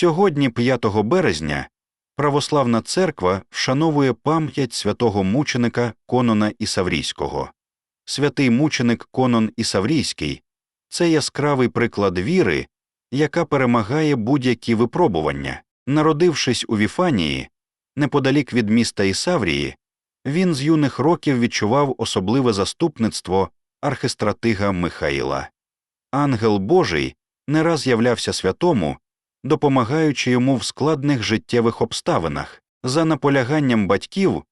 Сьогодні, 5 березня, Православна церква вшановує пам'ять святого мученика Конона Ісаврійського. Святий мученик Конон Ісаврійський це яскравий приклад віри, яка перемагає будь-які випробування. Народившись у Віфанії, неподалік від міста Ісаврії, він з юних років відчував особливе заступництво архистратига Михаїла. Ангел Божий не раз являвся святому, допомагаючи йому в складних життєвих обставинах. За наполяганням батьків,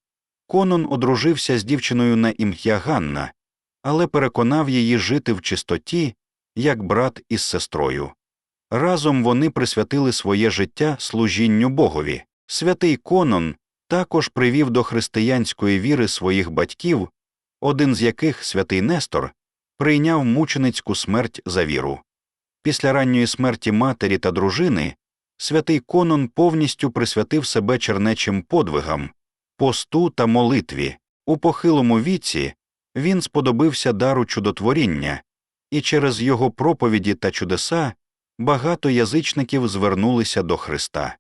Конон одружився з дівчиною на ім'я Ганна, але переконав її жити в чистоті, як брат із сестрою. Разом вони присвятили своє життя служінню Богові. Святий Конон також привів до християнської віри своїх батьків, один з яких, святий Нестор, прийняв мученицьку смерть за віру. Після ранньої смерті матері та дружини святий Конон повністю присвятив себе чернечим подвигам, посту та молитві. У похилому віці він сподобився дару чудотворіння, і через його проповіді та чудеса багато язичників звернулися до Христа.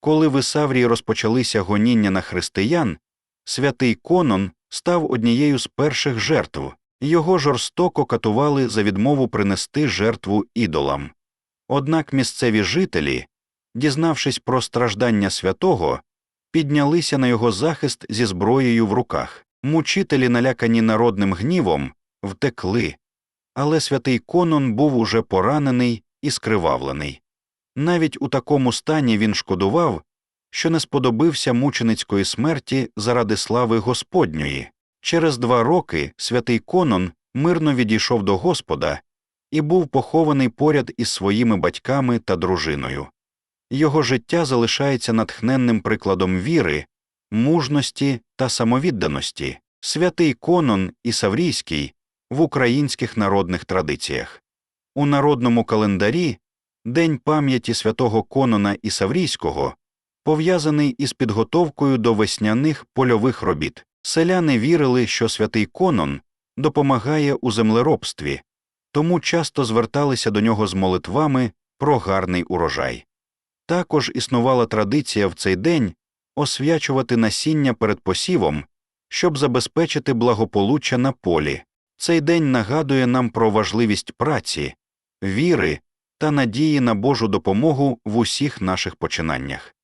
Коли в Ісаврії розпочалися гоніння на християн, святий Конон став однією з перших жертв, його жорстоко катували за відмову принести жертву ідолам. Однак місцеві жителі, дізнавшись про страждання святого, піднялися на його захист зі зброєю в руках. Мучителі, налякані народним гнівом, втекли, але святий Конон був уже поранений і скривавлений. Навіть у такому стані він шкодував, що не сподобився мученицької смерті заради слави Господньої. Через два роки святий Конон мирно відійшов до Господа і був похований поряд із своїми батьками та дружиною. Його життя залишається натхненним прикладом віри, мужності та самовідданості, святий Конон і Саврійський в українських народних традиціях. У народному календарі День пам'яті святого Конона і Саврійського пов'язаний із підготовкою до весняних польових робіт. Селяни вірили, що святий Конон допомагає у землеробстві, тому часто зверталися до нього з молитвами про гарний урожай. Також існувала традиція в цей день освячувати насіння перед посівом, щоб забезпечити благополуччя на полі. Цей день нагадує нам про важливість праці, віри та надії на Божу допомогу в усіх наших починаннях.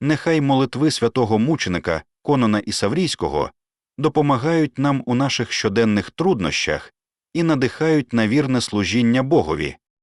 Нехай молитви святого мученика Конона і Саврійського допомагають нам у наших щоденних труднощах і надихають на вірне служіння Богові,